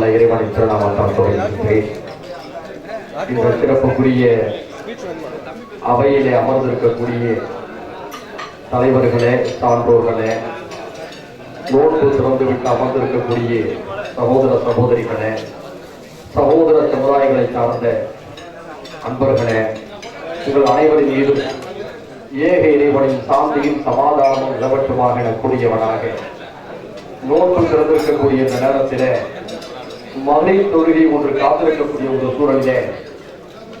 எல்லாம் இறைவனின் திருநாமத்தான் தொடங்கியிருக்கிறேன் இந்த சிறப்புக்குரிய அவையிலே அமர்ந்திருக்கக்கூடிய தலைவர்களே சான்றோர்களே நோன்பு திறந்துவிட்டு அமர்ந்திருக்கக்கூடிய சகோதர சகோதரிகளே சகோதர சமுதாயங்களை சார்ந்த அன்பர்களே உங்கள் அனைவரின் மீதும் ஏக இறைவனின் சாந்தியும் சமாதானமும் நிலவட்டுமாக எனக்கூடியவனாக நோன்பு திறந்திருக்கக்கூடிய இந்த நேரத்திலே மலை தொழுகை ஒன்று காத்திருக்கக்கூடிய ஒரு சூழலிலே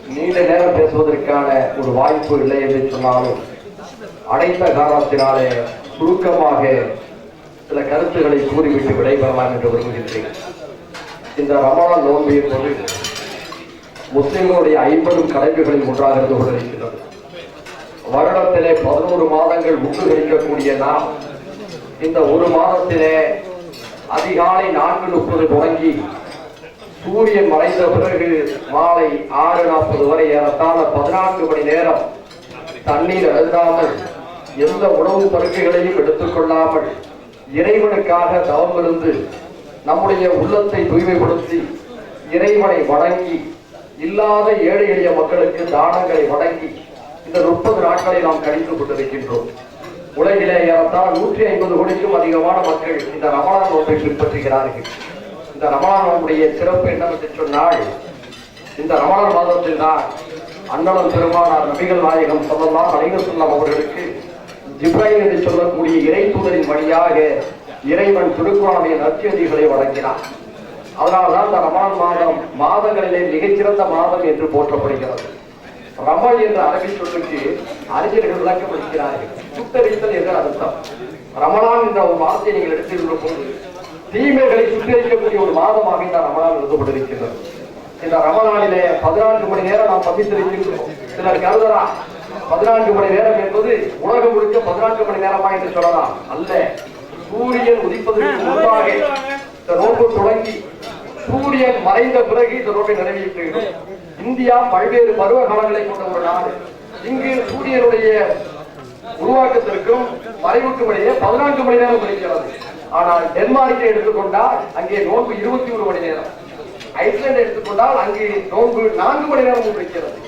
நீண்ட நேரம் பேசுவதற்கான ஒரு வாய்ப்பு இல்லை என்று சொன்னாலும் அடைத்த காரணத்தினாலே சுருக்கமாக சில கருத்துக்களை கூறிவிட்டு விடைபெறலாம் என்று விரும்புகின்றேன். இந்த ரமணான் நோன்பு என்பது முஸ்லிம்களுடைய ஐம்பதும் கலைவுகளில் ஒன்றாக இருந்து கொண்டிருக்கிறது வருடத்திலே பதினோரு மாதங்கள் உண்டு நாம் இந்த ஒரு மாதத்திலே அதிகாலை நான்கு முப்பது தொடங்கி சூரியன் மறைந்த பிறகு மாலை ஆறு நாற்பது வரை ஏறத்தாழ பதினான்கு மணி நேரம் தண்ணீர் அழுதாமல் எந்த உணவு பருக்குகளையும் எடுத்துக்கொள்ளாமல் இறைவனுக்காக தவம் இருந்து நம்முடைய உள்ளத்தை தூய்மைப்படுத்தி இறைவனை வணங்கி இல்லாத ஏழை எளிய மக்களுக்கு தானங்களை வழங்கி இந்த முப்பது நாட்களை நாம் கணித்துக் கொண்டிருக்கின்றோம். உலகிலே ஏறத்தாழ நூற்றி ஐம்பது கோடிக்கும் அதிகமான மக்கள் இந்த ரமணான் நோன்பை பின்பற்றுகிறார்கள். இந்த ரமணான் நோன்புடைய சிறப்பு என்னவென்று சொன்னால் இந்த ரமணான் மாதத்தில் தான் அண்ணலம் பெருமானார் நபிகள் நாயகம் சொல்லலாம் அலைவசல்லாம் அவர்களுக்கு ஜிப்ரைல் என்று சொல்லக்கூடிய இறை தூதரின் வழியாக இறைவன் திருக்குறானுடைய நத்தியதிகளை வழங்கினார். அதனால்தான் இந்த ரமணான் மாதம் மாதங்களிலே மிகச்சிறந்த மாதம் என்று போற்றப்படுகிறது. ரமல் என்ற அரபி சொல்லுக்கு அறிஞர்கள் விளக்கம் அளிக்கிறார்கள் சுட்டரித்தல் என்ற அர்த்தம். ரமணான் என்ற ஒரு வார்த்தையை நீங்கள் எடுத்துக்கொள்ளும் போது தீமைகளை சுட்டரிக்கக்கூடிய ஒரு மாதமாக இந்த ரமலான் எழுதப்பட்டிருக்கிறது இந்த ரமலானிலே பதினான்கு மணி நேரம் நாம் சந்தித்திருக்கின்றோம் சிலர் கருதலா பதினான்கு மணி நேரம் என்பது உலகம் முழுக்க பதினான்கு மணி நேரமா என்று சொல்லலாம். அல்ல சூரியன் உதிப்பதற்கு முன்பாக இந்த நோன்பு தொடங்கி சூரியன் மறைந்த பிறகு இந்த நோக்கை நிறைவேற்றுகிறோம் இந்தியா பல்வேறு பருவ காலங்களை கொண்ட ஒரு நாடு. இங்கு சூரியனுடைய உருவாக்கத்திற்கும் மறைவுக்கும் இடையே பதினான்கு மணி நேரம் கிடைக்கிறது ஆனால் டென்மார்க்கை எடுத்துக்கொண்டால் அங்கே நோன்பு இருபத்தி ஒரு மணி நேரம். ஐஸ்லாந்து எடுத்துக்கொண்டால் அங்கே நோன்பு நான்கு மணி நேரம் இருக்கிறது.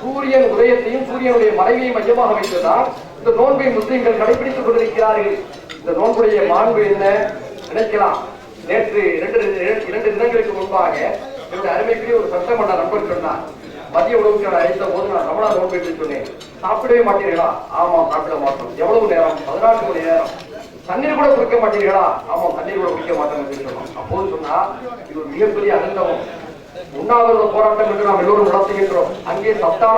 சூரியன் உதயத்தையும் சூரியனுடைய மறைவையும் மையமாக வைத்ததால் இந்த நோன்பை முஸ்லிம்கள் கடைபிடித்துக் கொண்டிருக்கிறார்கள். இந்த நோன்புடைய மாண்பு என்ன? நினைக்கலாம். நேற்று இரண்டு இரண்டு தினங்களுக்கு முன்பாக என்னுடைய அருமைக்குரிய ஒரு சட்டமன்ற நண்பர் சொன்னார். மதிய உணவுக்கு நான் அழைத்த போது நான் ரமணா நோன்பு என்று சொன்னேன். சாப்பிடவே மாட்டீர்களா? ஆமா சாப்பிட மாட்டோம். எவ்வளவு நேரம்? பதினான்கு மணி நேரம். தண்ணீர் கூட குடிக்க மாட்டீர்களா? ஆமா தண்ணீர் கூட குடிக்க மாட்டோம் சொன்னோம் அப்போது சொன்னா இது ஒரு மிகப்பெரிய அனந்தம் உண்ணாவிரத போராட்டம் என்று நாம் எல்லோரும் நடத்துகின்றோம் அங்கே சத்தான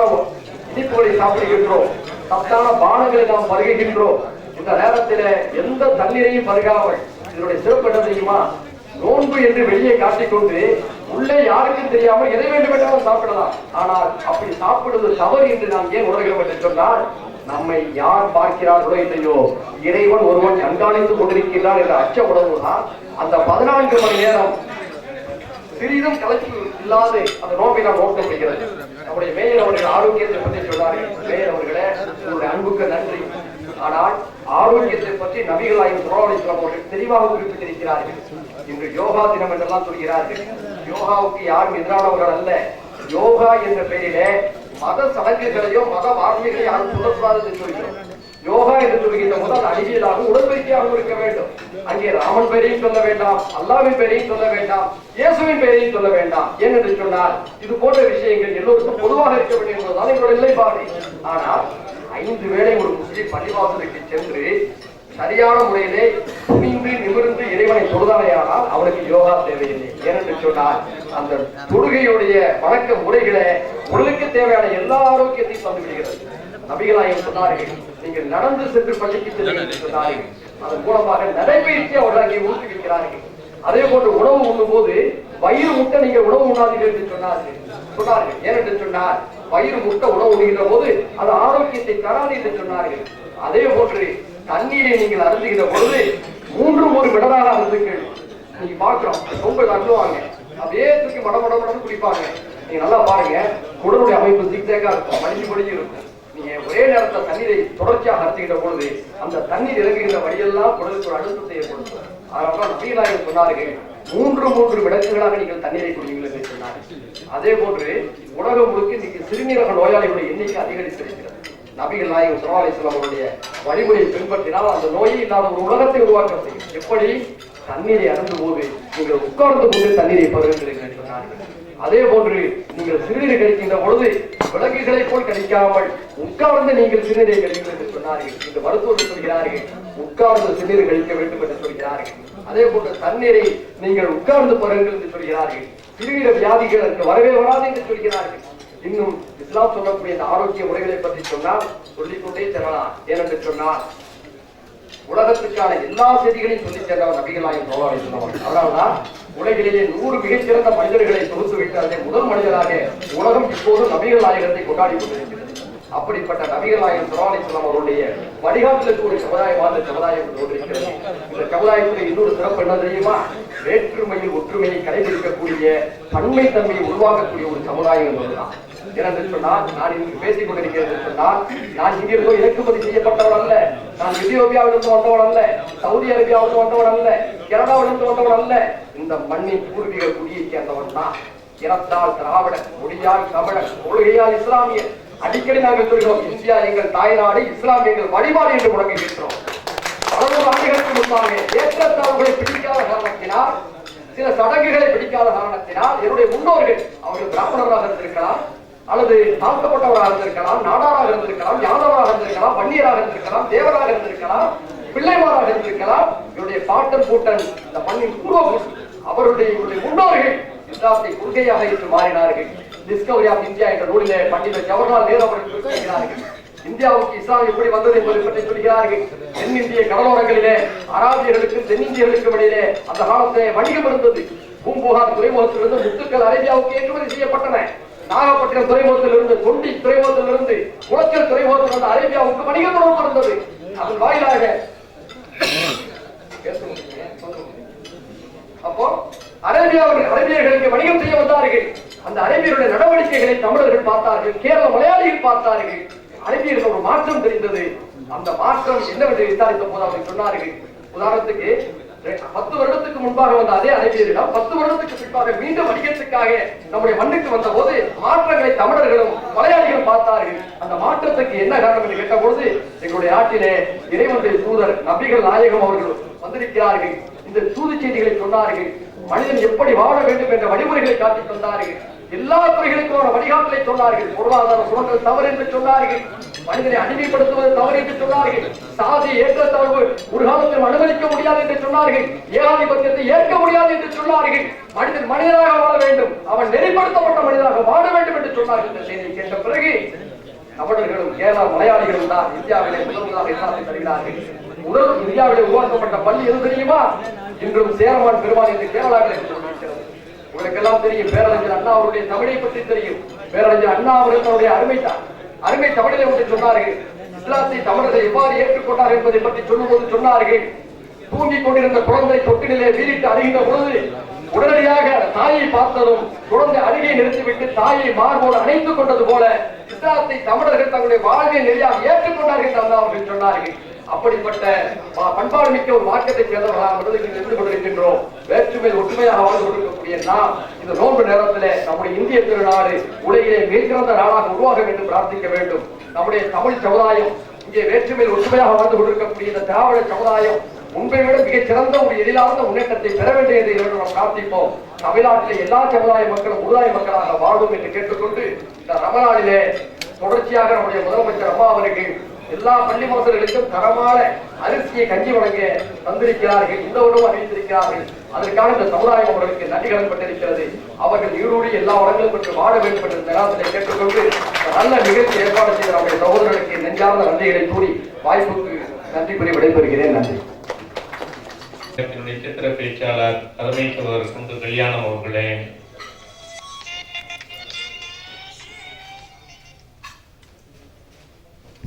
இனிப்புகளை சாப்பிடுகின்றோம். சத்தான பானங்களை நாம் பருகுகின்றோம். இந்த நேரத்தில் எந்த தண்ணீரையும் பருகாமல் இதனுடைய சிறப்பு என்ன தெரியுமா? நோன்பு என்று வெளியே காட்டிக்கொண்டு உள்ளே யாருக்கும் தெரியாமல் எதை வேண்டும் என்றாலும் சாப்பிடலாம். ஆனால் அப்படி சாப்பிடுவது தவறு என்று நாம் ஏன் உணர்கிறோம் என்று சொன்னால் நம்மை யார் பார்க்கிறார்களோ இல்லையோ? இறைவன் ஒருவன் கண்காணித்துக் கொண்டிருக்கிறார் என்ற அச்ச உணர்வுதான் அந்த பதினான்கு மணி நேரம் சிறிதும் கலைப்பு இல்லாது அந்த நோக்கை நாம் நோக்கப்படுகிறது நம்முடைய மேயர் அவர்கள் ஆரோக்கியத்தை பற்றி சொன்னார்கள் மேயர் அவர்களே உங்களுடைய அன்புக்கு நன்றி. ஆனால் ஆரோக்கியத்தை பற்றி நபிகளாயும் சுறாவளிஸ்லாம் அவர்கள் தெளிவாக குறிப்பிட்டிருக்கிறார்கள். இன்று யோகா தினம் என்றெல்லாம் சொல்கிறார்கள். யோகாவுக்கு யாரும் எதிரானவர்கள் அல்ல. யோகா என்ற பெயரிலே மத சடங்குகளையோ மத வார்த்தைகளையோ யாரும் சொல்லக்கூடாது என்று சொல்கிறோம். யோகா என்று சொல்கின்ற போது அது அறிவியலாகவும் உடற்பயிற்சியாகவும் இருக்க வேண்டும். அங்கே ராமன் பெயரையும் சொல்ல வேண்டாம் அல்லாவின் பெயரையும் சொல்ல வேண்டாம் இயேசுவின் பெயரையும் சொல்ல வேண்டாம். ஏன் என்று சொன்னால் இது போன்ற விஷயங்கள் எல்லோருக்கும் பொதுவாக இருக்க வேண்டும் என்பதுதான் எங்களோட நிலைப்பாடு. ஆனால் ஐந்து வேளை ஒரு முஸ்லிம் பள்ளிவாசலுக்கு சென்று சரியான முறையிலே துணிந்து நிமிர்ந்து இறைவனை தொழுதானேயானால் அவனுக்கு யோகா தேவையில்லை. ஏனென்று சொன்னால் அந்த தொழுகையுடைய வணக்க முறைகளை உடலுக்கு தேவையான எல்லா ஆரோக்கியத்தையும் தந்து விடுகிறது நபிகளாயும் சொன்னார்கள் நீங்கள் நடந்து சென்று பள்ளிக்கு சொன்னார்கள். அதன் மூலமாக நடைபயிற்சி அவர்கள் அங்கே ஊக்குவிக்கிறார்கள். அதே போன்று உணவு உண்ணும் போது வயிறு முட்டை நீங்க உணவு உண்ணாதீர்கள் என்று சொன்னார்கள். சொன்னார்கள். ஏனென்று சொன்னால் வயிறு முட்டை உணவு உண்கிற போது அது ஆரோக்கிய தராது என்று சொன்னார்கள் அதே போன்று தண்ணீரை நீங்கள் அருந்துகிற பொழுது மூன்று மூன்று விடராக அருந்துக்கள் நீங்க பாக்குறோம் ரொம்ப தள்ளுவாங்க. அப்படியே தூக்கி மட மட மடன்னு குடிப்பாங்க. நீங்க நல்லா பாருங்க. குடலுடைய அமைப்பு சிக்ஸேக்கா இருக்கும். மடிஞ்சு மடிஞ்சு இருக்கும். நீங்க ஒரே நேரத்தில் தண்ணீரை தொடர்ச்சியாக அரைச்சுகின்ற பொழுது அந்த தண்ணீர் இறங்குகிற வழியெல்லாம் குடலுக்கு ஒரு அழுத்தத்தை ஏற்படுத்தும். அதனால நவீனாயர் சொன்னார்கள் மூன்று மூன்று விளக்குகளாக நீங்கள் தண்ணீரை குடிங்கள் என்று சொன்னார்கள். அதே போன்று உலகம் முழுக்க இன்னைக்கு சிறுநீரக நோயாளிகளுடைய எண்ணிக்கை அதிகரித்திருக்கிறது. நபிகள் நாயகம் சுல்லாசலம் அவருடைய வழிமுறையை பின்பற்றினால் அந்த நோயை இல்லாத ஒரு உலகத்தை உருவாக்க முடியும். எப்படி? தண்ணீரை அருந்தும் போது நீங்கள் உட்கார்ந்து கொண்டு தண்ணீரை பருகுகிறீர்கள் என்று சொன்னார்கள். அதே போன்று நீங்கள் சிறுநீர் கழிக்கின்ற பொழுது விலங்குகளை போல் கழிக்காமல் உட்கார்ந்து நீங்கள் சிறுநீரை கழிங்கள் என்று சொன்னார்கள். இந்த மருத்துவர்கள் சொல்கிறார்கள் உட்கார்ந்து சிறுநீர் கழிக்க வேண்டும் என்று சொல்கிறார்கள். அதே போன்று தண்ணீரை நீங்கள் உட்கார்ந்து பருங்கள் என்று சொல்கிறார்கள். சிறுநீர வியாதிகள் வரவே வராது என்று சொல்கிறார்கள். இன்னும் இஸ்லாம் சொல்லக்கூடிய இந்த ஆரோக்கிய முறைகளை பற்றி சொன்னால் சொல்லிக்கொண்டே செல்லலாம். ஏனென்று சொன்னால் உலகத்துக்கான எல்லா செய்திகளையும் சொல்லி சென்றவர் நபிகளாயும் தோழரை சொன்னவர் அதனால்தான் உலகிலேயே நூறு மிகச்சிறந்த மனிதர்களை தொகுத்து விட்டு முதல் மனிதராக உலகம் இப்போது நபிகள் நாயகத்தை கொண்டாடி கொண்டிருக்கிறது. அப்படிப்பட்ட நபிகள் நாயகம் சுரவாணி சொன்னம் அவருடைய வழிகாட்டுதலுக்கு ஒரு சமுதாயம் சமுதாயம் தோன்றிருக்கிறது இந்த சமுதாயத்துடைய இன்னொரு சிறப்பு என்ன தெரியுமா? வேற்றுமையில் ஒற்றுமையை கடைபிடிக்கக்கூடிய பன்மை தன்மையை உருவாக்கக்கூடிய ஒரு சமுதாயம் என்பதுதான். ஏனென்று சொன்னால் நான் இங்கு பேசிக் கொண்டிருக்கிறேன் என்று சொன்னால் நான் இங்கிருந்தோ இறக்குமதி செய்யப்பட்டவன் அல்ல. நான் எத்தியோப்பியாவிலிருந்து வந்தவன் அல்ல. சவுதி அரேபியாவிலிருந்து வந்தவன் அல்ல. கனடாவிலிருந்து வந்தவன் அல்ல. இந்த மண்ணின் பூர்வீக குடியை சேர்ந்தவன் தான். இனத்தால் திராவிடன் மொழியால் தமிழன் கொள்கையால் இஸ்லாமியர். அடிக்கடி நாங்கள் சொல்கிறோம் இந்தியா எங்கள் தாய்நாடு இஸ்லாம் எங்கள் வழிபாடு என்று முழங்குகின்றோம் பலநூறு ஆண்டுகளுக்கு முன்பாக ஏற்றத்தாழ்வுகளை பிடிக்காத காரணத்தினால் சில சடங்குகளை பிடிக்காத காரணத்தினால் என்னுடைய முன்னோர்கள் அவர்கள் பிராமணராக இருந்திருக்கலாம். அல்லது தாழ்த்தப்பட்டவராக இருந்திருக்கலாம் நாடாராக இருந்திருக்கலாம் யாதவராக இருந்திருக்கலாம் வன்னியராக இருந்திருக்கலாம் தேவராக இருந்திருக்கலாம் பிள்ளைமாராக இருந்திருக்கலாம். என்னுடைய பாட்டன் பூட்டன் இந்த மண்ணின் பூர்வ அவருடைய இவருடைய முன்னோர்கள் இஸ்லாத்தை கொள்கையாக இன்று மாறினார்கள். டிஸ்கவரி ஆஃப் இந்தியா என்ற நூலிலே பண்டித ஜவஹர்லால் நேரு அவர்கள் குறிப்பிடுகிறார்கள் இந்தியாவுக்கு இஸ்லாம் எப்படி வந்தது என்பது பற்றி சொல்கிறார்கள். தென்னிந்திய கடலோரங்களிலே அராபியர்களுக்கும் தென்னிந்தியர்களுக்கும் இடையிலே அந்த காலத்திலே வணிகம் இருந்தது. பூம்புகார் துறைமுகத்திலிருந்து முத்துக்கள் அரேபியாவுக்கு ஏற்றுமதி செய்யப்பட்டன. நாகப்பட்டினம் துறைமுகத்திலிருந்து தொண்டி துறைமுகத்திலிருந்து குளச்சல் துறைமுகத்திலிருந்து அரேபியாவுக்கு வணிக தொடர்பு இருந்தது அதன் வாயிலாக அப்போ அரேபியாவில் அரேபியர்களுக்கு வணிகம் செய்ய வந்தார்கள். அந்த அரேபியருடைய நடவடிக்கைகளை தமிழர்கள் பார்த்தார்கள் கேரள மலையாளிகள் பார்த்தார்கள். அரேபியர்கள் ஒரு மாற்றம் தெரிந்தது. அந்த மாற்றம் என்னவென்று விசாரித்த போது அவர்கள் சொன்னார்கள் உதாரணத்துக்கு பத்து வருடத்துக்கு முன்பாக வந்த அதே அரேபியரிடம் பத்து வருடத்துக்கு பின்பாக மீண்டும் வணிகத்துக்காக நம்முடைய மண்ணுக்கு வந்த போது மாற்றங்களை தமிழர்களும் மலையாளிகளும் பார்த்தார்கள். அந்த மாற்றத்துக்கு என்ன காரணம் என்று கேட்டபொழுது எங்களுடைய நாட்டிலே இறைவனுடைய தூதர் நபிகள் நாயகம் அவர்கள் வந்திருக்கிறார்கள். இந்த தூது செய்திகளை சொன்னார்கள். மனிதன் எப்படி வாழ வேண்டும் என்ற வழிமுறைகளை காட்டித் தந்தார்கள். எல்லா துறைகளுக்கும் வழிகாட்டலை சொன்னார்கள். பொருளாதார சுரண்டல் தவறு என்று சொன்னார்கள். மனிதனை அடிமைப்படுத்துவது தவறு என்று சொன்னார்கள். சாதி ஏற்றத்தாழ்வு ஒரு காலத்தில் அனுமதிக்க முடியாது என்று சொன்னார்கள். ஏகாதிபத்தியத்தை ஏற்க முடியாது என்று சொன்னார்கள். மனிதன் மனிதனாக வாழ வேண்டும். அவன் நெறிப்படுத்தப்பட்ட மனிதனாக வாழ வேண்டும் என்று சொன்னார்கள். இந்த செய்தியை கேட்ட பிறகு தமிழர்களும் கேரளா மலையாளிகளும் தான் இந்தியாவிலே முதல் முதலாக தருகிறார்கள். முதல் இந்தியாவிலே உருவாக்கப்பட்ட பள்ளி எது தெரியுமா? இன்றும் சேரமான் பெருமாள் என்று கேரளாவிலே இருக்கிறது உங்களுக்கெல்லாம் தெரியும் பேரறிஞர் அண்ணா அவருடைய தமிழை பற்றி தெரியும். பேரறிஞர் அண்ணா அவர்கள் தன்னுடைய அருமை தான் அருமை தமிழை ஒன்று சொன்னார்கள். இஸ்லாத்தை தமிழர்கள் எவ்வாறு ஏற்றுக்கொண்டார் என்பதை பற்றி சொல்லும்போது சொன்னார்கள். தூங்கிக் கொண்டிருந்த குழந்தை தொட்டிலே வீரிட்டு அருகின்ற பொழுது உடனடியாக தாயை பார்த்ததும் குழந்தை அருகே நிறுத்திவிட்டு தாயை மார்போடு அணைத்துக் கொண்டது போல இஸ்லாத்தை தமிழர்கள் தங்களுடைய வாழ்வை நெறியாக ஏற்றுக்கொண்டார்கள் என்று அண்ணா அவர்கள் சொன்னார்கள். அப்படிப்பட்ட பண்பாடு மிக்க ஒரு மார்க்கத்தை சேர்ந்தவர்களாக விடுதலை நின்று கொண்டிருக்கின்றோம்? வேற்றுமையில் ஒற்றுமையாக வாழ்ந்து கொண்டிருக்கக்கூடிய நாம் இந்த நோன்பு நேரத்தில் நம்முடைய இந்திய திருநாடு உலகிலே மிகச்சிறந்த நாடாக உருவாக வேண்டும் பிரார்த்திக்க வேண்டும். நம்முடைய தமிழ் சமுதாயம் இங்கே வேற்றுமையில் ஒற்றுமையாக வாழ்ந்து கொண்டிருக்கக்கூடிய இந்த திராவிட சமுதாயம் முன்பை விட மிகச் சிறந்த ஒரு எதிரான முன்னேற்றத்தை பெற வேண்டும் என்று நாம் பிரார்த்திப்போம். தமிழ்நாட்டிலே எல்லா சமுதாய மக்களும் முழுதாய மக்களாக வாழும் என்று கேட்டுக்கொண்டு இந்த ரமணானிலே தொடர்ச்சியாக நம்முடைய முதலமைச்சர் அம்மா அவர்கள் எல்லா பள்ளி மாணவர்களுக்கும் தரமான அரிசியை கஞ்சி வழங்க தந்திருக்கிறார்கள். இந்த உணவு அறிவித்திருக்கிறார்கள் அதற்கான இந்த சமுதாயம் அவர்களுக்கு நன்றி கடன்பட்டிருக்கிறது அவர்கள் ஈரோடு எல்லா வளங்களும் பெற்று வாழ வேண்டும் என்ற நேரத்தை கேட்டுக்கொண்டு நல்ல நிகழ்ச்சி ஏற்பாடு செய்த நம்முடைய சகோதரர்களுக்கு நெஞ்சார்ந்த நன்றிகளை கூறி வாய்ப்புக்கு நன்றி கூறி விடைபெறுகிறேன். நன்றி. என்னுடைய சித்திர பேச்சாளர் தலைமை சகோதரர் குண்டு கல்யாணம் அவர்களே.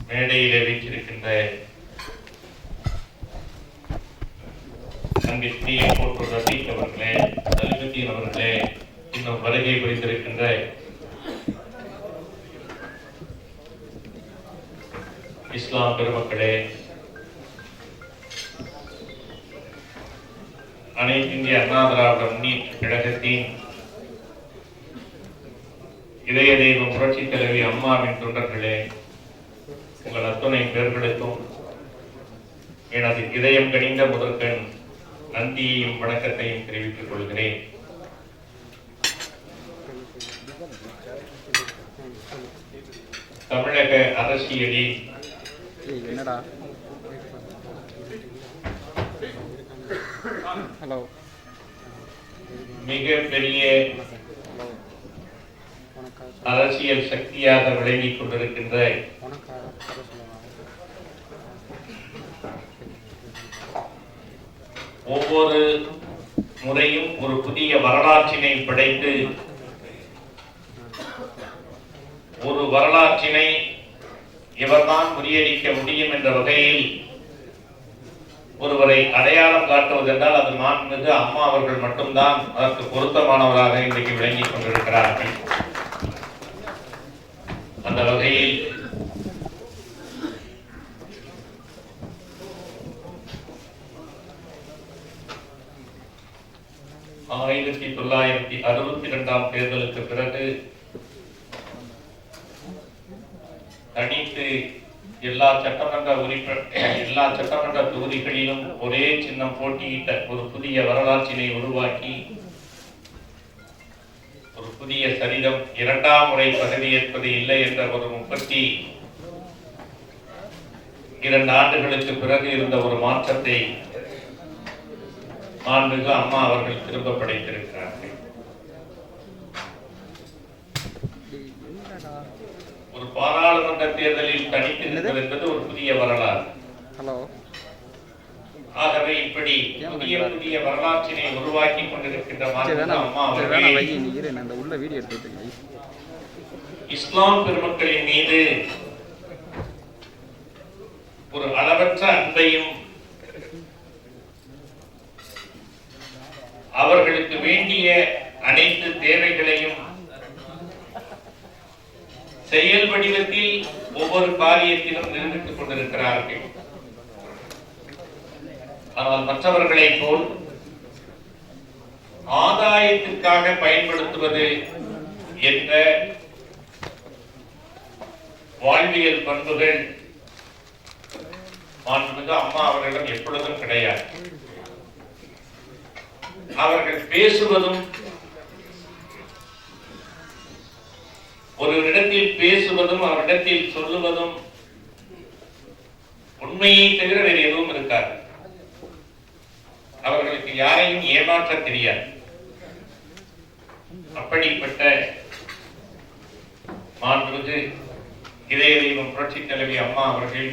மேடையில் வீற்றிருக்கின்ற அன்பிற்குரிய போட்டு ரஃபீக் அவர்களே சலிமுத்தீன் அவர்களே இன்னும் வருகை புரிந்திருக்கின்ற இஸ்லாம் பெருமக்களே அனைத்து இந்திய அண்ணா திராவிட முன்னேற்ற கழகத்தின் இதய தெய்வம் புரட்சித் தலைவி அம்மாவின் தொண்டர்களே உங்கள் அத்துணை பேர்களுக்கும் எனது இதயம் கனிந்த முதற்கண் நன்றியையும் வணக்கத்தையும் தெரிவித்துக் கொள்கிறேன். தமிழக அரசியலில் ஹலோ. உனக்கா அரசியல் சக்தியாக விளங்கிக் கொண்டிருக்கின்ற ஒவ்வொரு முறையும் ஒரு புதிய வரலாற்றினை படைத்து ஒரு வரலாற்றினை இவர்தான் முறியடிக்க முடியும் என்ற வகையில் ஒருவரை அடையாளம் காட்டுவதென்றால் அது மாண்புமிகு அம்மா அவர்கள் மட்டும்தான் அதற்கு பொருத்தமானவராக இன்றைக்கு விளங்கிக் கொண்டிருக்கிறார்கள். அந்த வகையில் தொள்ளாயிரத்தி அறுபத்தி இரண்டாம் தேர்தலுக்கு பிறகு தனித்து எல்லா சட்டமன்ற உறுப்பினர் எல்லா சட்டமன்ற தொகுதிகளிலும் ஒரே சின்னம் போட்டியிட்ட ஒரு புதிய வரலாற்றினை உருவாக்கி ஒரு புதிய சரிதம் இரண்டாம் முறை பதவியேற்பது இல்லை என்ற ஒரு முப்பத்தி இரண்டு ஆண்டுகளுக்கு பிறகு இருந்த ஒரு மாற்றத்தை மாண்புமிகு அம்மா அவர்கள் திரும்ப படைத்திருக்கிறார்கள். ஒரு பாராளுமன்ற தேர்தலில் தனித்து நிற்பது என்பது ஒரு புதிய வரலாறு. ஆகவே இப்படி புதிய புதிய வரலாற்றினை உருவாக்கி கொண்டிருக்கின்ற இஸ்லாம் பெருமக்களின் மீது ஒரு அளவற்ற அன்பையும் அவர்களுக்கு வேண்டிய அனைத்து தேவைகளையும் செயல் வடிவத்தில் ஒவ்வொரு காரியத்திலும் நிரூபித்துக் கொண்டிருக்கிறார்கள். ஆனால் மற்றவர்களை போல் ஆதாயத்திற்காக பயன்படுத்துவது என்ற வாழ்வியல் பண்புகள் மாண்புமிகு அம்மா அவர்களிடம் எப்பொழுதும் கிடையாது. அவர்கள் பேசுவதும் ஒருவரிடத்தில் பேசுவதும் அவரிடத்தில் சொல்லுவதும் உண்மையை தவிர வேறு எதுவும் இருக்காது. அவர்களுக்கு யாரையும் ஏமாற்ற தெரியாது. அப்படிப்பட்ட மாண்புமிகு இதய தெய்வம் புரட்சி தலைவி அம்மா அவர்கள்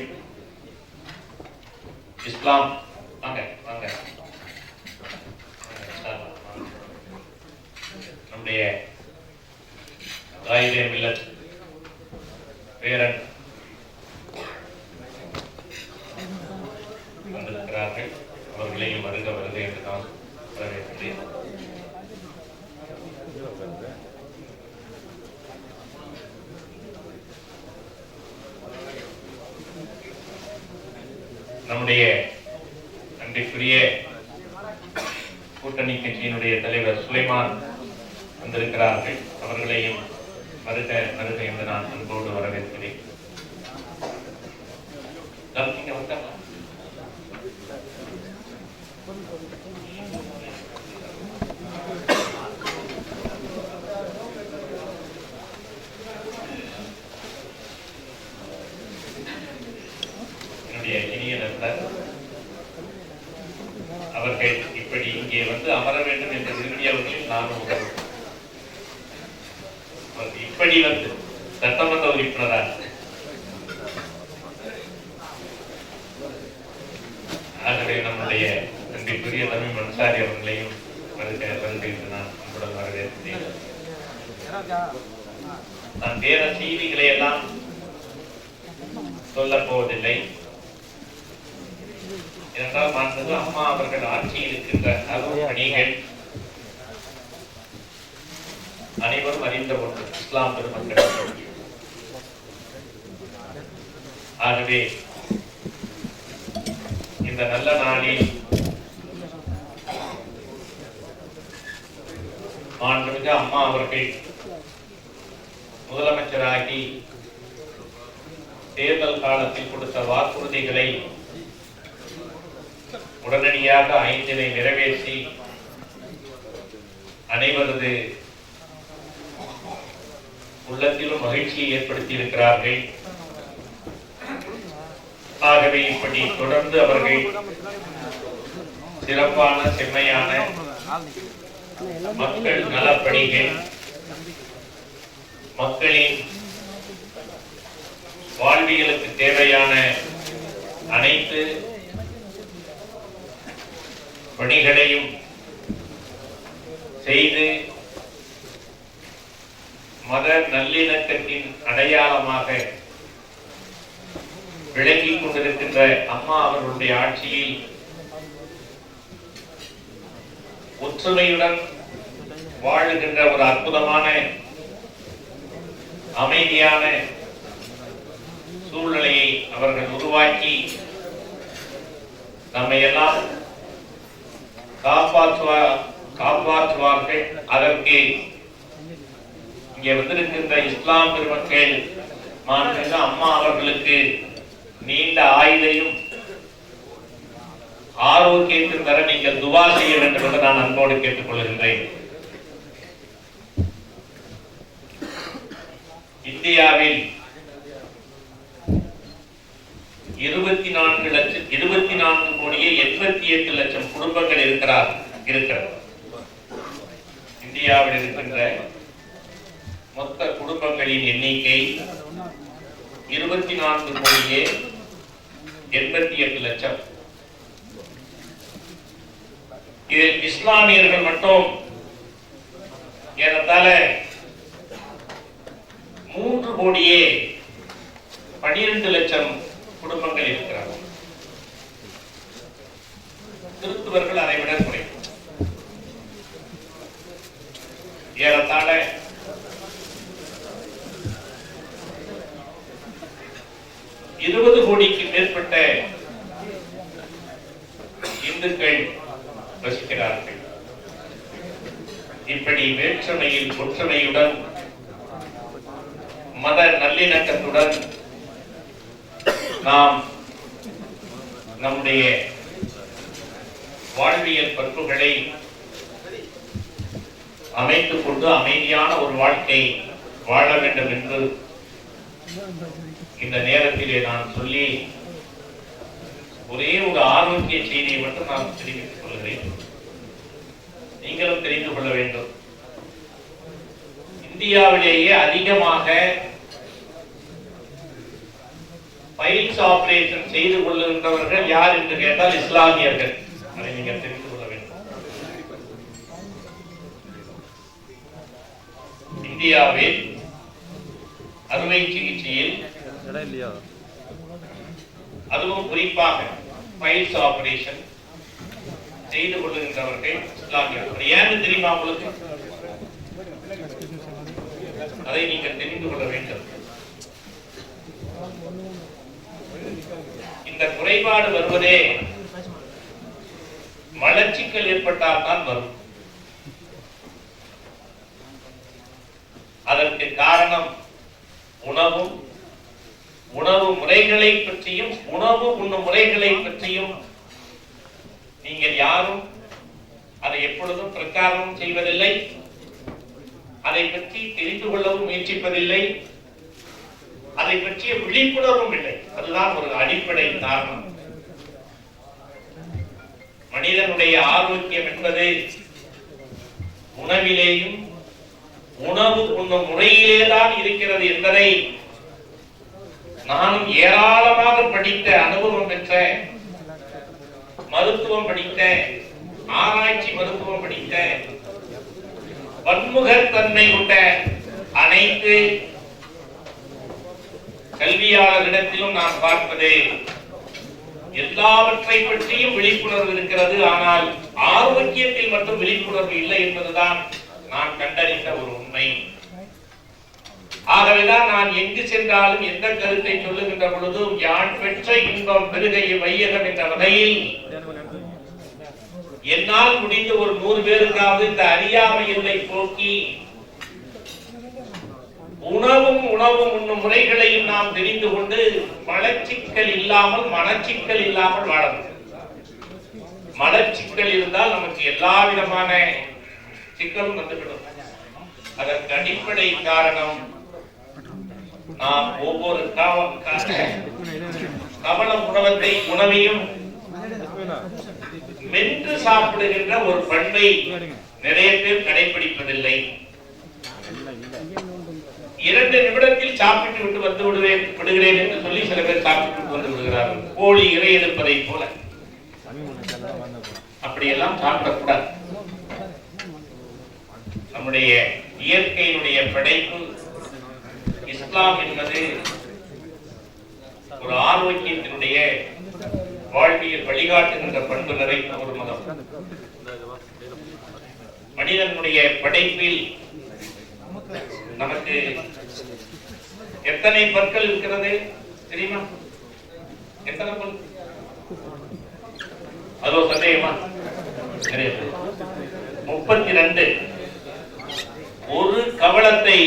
இஸ்லாம் நம்முடைய தாயிலே மில்லத் பேரன் வந்திருக்கிறார்கள். அவர்களையும் வருக வருக என்று நான் வரவேற்கிறேன். நம்முடைய அன்றைக்குரிய கூட்டணி கட்சியினுடைய தலைவர் சுலைமான் வந்திருக்கிறார்கள். அவர்களையும் வருக வருக என்று நான் அன்போடு வரவேற்கிறேன். என்னுடைய இனிய நண்பர் அவர்கள் இப்படி இங்கே வந்து அமர வேண்டும் என்று விரும்பியவர்களில் நானும் ஒருவர். அவர் இப்படி வந்து சட்டமன்ற உறுப்பினராக. ஆகவே நம்முடைய மதிப்பிற்குரிய தமிழ் மன்சாரி அவர்களையும் வருக நான் அன்புடன் வரவேற்கிறேன். நான் வேற செய்திகளை எல்லாம் சொல்லப் போவதில்லை. ஏனென்றால் மாண்புமிகு அம்மா அவர்கள் ஆட்சியில் இருக்கின்ற அருள் பணிகள் அனைவரும் அறிந்த ஒன்று இஸ்லாம் பெருமக்கள் ஆகவே இந்த நல்ல நாளில் மாண்புமிகு அம்மா அவர்கள் முதலமைச்சராகி தேர்தல் காலத்தில் கொடுத்த வாக்குறுதிகளை உடனடியாக ஐந்தினை நிறைவேற்றி அனைவரது உள்ளத்திலும் மகிழ்ச்சியை ஏற்படுத்தி இருக்கிறார்கள் ஆகவே இப்படி தொடர்ந்து அவர்கள் சிறப்பான செம்மையான மக்கள் நலப்பணிகள் மக்களின் வாழ்வியலுக்கு தேவையான அனைத்து பணிகளையும் செய்து மத நல்லிணக்கத்தின் அடையாளமாக விளங்கிக் கொண்டிருக்கின்ற அம்மா அவர்களுடைய ஆட்சியில் ஒற்றுமையுடன் வாழுகின்ற ஒரு அற்புதமான அமைதியான சூழ்நிலையை அவர்கள் உருவாக்கி நம்மை எல்லாம் காப்பாற்றுவா காப்பாற்றுவார்கள். அதற்கு இங்கே வந்திருக்கின்ற இஸ்லாம் பெருமக்கள் மாண்புமிகு அம்மா அவர்களுக்கு நீண்ட ஆயுதையும் ஆரோக்கியத்தையும் தர நீங்கள் துவா செய்ய வேண்டும் என்று நான் அன்போடு கேட்டுக் கொள்கின்றேன். இந்தியாவில் இருபத்தி நான்கு லட்சம் இருபத்தி நான்கு கோடியே எண்பத்தி எட்டு லட்சம் குடும்பங்கள் இருக்கிறார் இருக்கிறது. இந்தியாவில் இருக்கின்ற மொத்த குடும்பங்களின் எண்ணிக்கை இருபத்தி நான்கு கோடியே எண்பத்தி எட்டு லட்சம். இதில் இஸ்லாமியர்கள் மட்டும் ஏறத்தாழ மூன்று கோடியே பனிரெண்டு லட்சம் குடும்பங்கள் இருக்கிறார்கள். கிறிஸ்துவர்கள் அதை விட குறைவு ஏறத்தாழ இருபது கோடிக்கு மேற்பட்ட இந்துக்கள் வசிக்கிறார்கள் இப்படி வேற்றுமையில் ஒற்றுமையுடன் மத நல்லிணக்கத்துடன் நாம் நம்முடைய வாழ்வியல் பண்புகளை அமைத்துக் கொண்டு அமைதியான ஒரு வாழ்க்கை வாழ வேண்டும் என்று இந்த நேரத்திலே நான் சொல்லி ஒரே ஒரு ஆரோக்கிய செய்தியை மட்டும் நான் தெரிவித்துக் கொள்கிறேன் தெரிந்து கொள்ள வேண்டும் இந்தியாவிலேயே அதிகமாக பைல்ஸ் ஆபரேஷன் செய்து கொள்ளுகின்றவர்கள் யார் என்று கேட்டால் இஸ்லாமியர்கள். அதை நீங்கள் தெரிந்து கொள்ள வேண்டும். இந்தியாவில் அறுவை சிகிச்சையில் அதுவும் குறிப்பாக பைல்ஸ் ஆபரேஷன் செய்து கொள்ளுகின்றவர்கள் இஸ்லாமியர்கள் ஏன்னு தெரியுமா உங்களுக்கு? அதை நீங்கள் தெரிந்து கொள்ள வேண்டும். இந்த குறைபாடு வருவதே மலர்ச்சிக்கல் ஏற்பட்டால் தான் வரும். அதற்கு காரணம் உணவும் உணவு முறைகளை பற்றியும் உணவு உண்ணும் முறைகளை பற்றியும் நீங்கள் யாரும் அதை எப்பொழுதும் பிரச்சாரமும் செய்வதில்லை. அதை பற்றி தெரிந்து கொள்ளவும் முயற்சிப்பதில்லை. அதை பற்றிய விழிப்புணர்வும் இல்லை. அதுதான் ஒரு அடிப்படை காரணம். மனிதனுடைய ஆரோக்கியம் என்பது உணவிலேயும் உணவு உண்ணும் முறையிலேதான் இருக்கிறது என்பதை நானும் ஏராளமாக படித்த அனுபவம் பெற்ற மருத்துவம் படித்த ஆராய்ச்சி மருத்துவம் படித்த பன்முகத்தன்மை கொண்ட அனைத்து கல்வியாளர்களிடத்திலும் நான் பார்ப்பது எல்லாவற்றை பற்றியும் விழிப்புணர்வு இருக்கிறது. ஆனால் ஆரோக்கியத்தில் மட்டும் விழிப்புணர்வு இல்லை என்பதுதான் நான் கண்டறிந்த ஒரு உண்மை. ஆகவேதான் நான் எங்கு சென்றாலும் எந்த கருத்தை சொல்லுகின்ற பொழுதும் யான் பெற்ற இன்பம் பெருகையை வையகம் என்ற வகையில் என்னால் முடிந்த ஒரு நூறு பேருக்காவது இந்த அறியாமை இல்லை போக்கி உணவும் உணவும் உண்ணும் முறைகளையும் நாம் தெரிந்து கொண்டு மலச்சிக்கல் இல்லாமல் மனச்சிக்கல் இல்லாமல் வாழ மலச்சிக்கல் இருந்தால் நமக்கு எல்லா விதமான சிக்கலும் வந்துவிடும். அதற்கு அடிப்படை காரணம் நாம் ஒவ்வொரு காவ- கா- உணவத்தை உணவையும் மென்று சாப்பிடுகின்ற ஒரு பண்பை நிறைய பேர் கடைபிடிப்பதில்லை இரண்டு நிமிடத்தில் சாப்பிட்டு விட்டு வந்து விடுவேன் விடுகிறேன் என்று சொல்லி சில பேர் சாப்பிட்டு வந்து விடுகிறார்கள். கோழி இறை எடுப்பதை போல. அப்படியெல்லாம் சாப்பிடக்கூடாது. நம்முடைய இயற்கையினுடைய படைப்பு இஸ்லாம் என்பது ஒரு ஆரோக்கியத்தினுடைய வாழ்வியல் வழிகாட்டுகின்ற பண்பு நிறைந்த ஒரு மதம். மனிதனுடைய படைப்பில் நமக்கு எத்தனை பற்கள் இருக்கிறது தெரியுமா? எத்தனை பல்? அதோ சந்தேகமா? கிடையாது முப்பத்தி ரெண்டு ஒரு கவளத்தை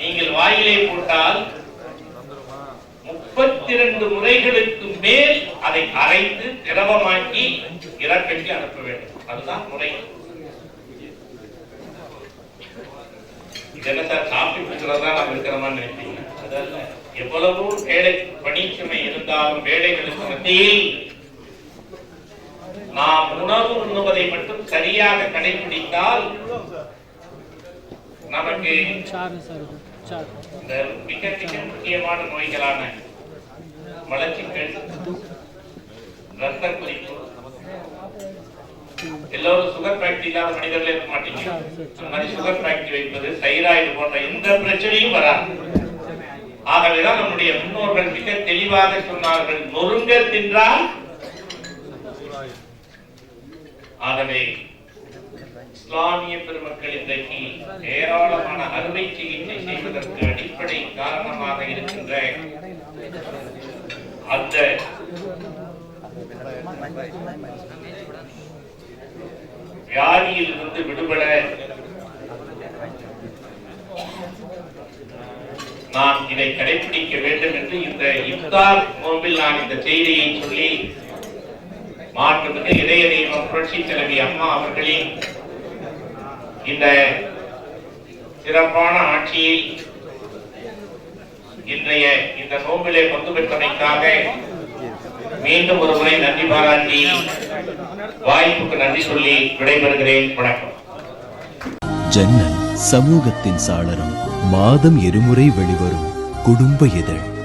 நீங்கள் வாயிலே போட்டால் முப்பத்தி ரெண்டு முறைகளுக்கு மேல் அதை அரைத்து திரவமாக்கி இறக்கட்டி அனுப்ப வேண்டும். அதுதான் முறை. இது என்ன சார் சாப்பிட்டு இருக்கிறதா நாம் இருக்கிறோமான்னு நினைப்பீங்க? அதல்ல. எவ்வளவோ வேலை பணிச்சுமை இருந்தாலும் வேலைகளுக்கு மத்தியில் நாம் உணவு உண்ணுவதை மட்டும் சரியாக கடைபிடித்தால் நமக்கு இந்த மிக மிக முக்கியமான நோய்களான மலச்சிக்கல் ரத்த கொதிப்பு எல்லோரும் சுகர் ஃபேக்டரி இல்லாத மனிதர்களே இருக்க மாட்டீங்க. அந்த மாதிரி சுகர் ஃபேக்டரி வைப்பது தைராய்டு போன்ற எந்த பிரச்சனையும் வராது. ஆகவேதான் நம்முடைய முன்னோர்கள் மிக தெளிவாக சொன்னார்கள் நொறுங்க தின்றால் ஆகவே இஸ்லாமிய பெருமக்கள் இன்றைக்கு ஏராளமான அறுவை சிகிச்சை செய்வதற்கு அடிப்படை காரணமாக இருக்கின்ற அந்த வியாதியில் இருந்து விடுபட நாம் இதை கடைபிடிக்க வேண்டும் என்று இந்த இப்தார் நோம்பில் நான் இந்த செய்தியை சொல்லி மாற்றுமிகு இதய தெய்வம் புரட்சி தலைவி அம்மா அவர்களின் இந்த சிறப்பான ஆட்சியை இன்றைய இந்த நோம்பிலே பங்கு பெற்றமைக்காக மீண்டும் ஒரு முறை நன்றி பாராட்டி வாய்ப்புக்கு நன்றி சொல்லி விடைபெறுகிறேன். வணக்கம். ஜன்னல் சமூகத்தின் சாளரம் மாதம் இருமுறை வெளிவரும் குடும்ப இதழ்.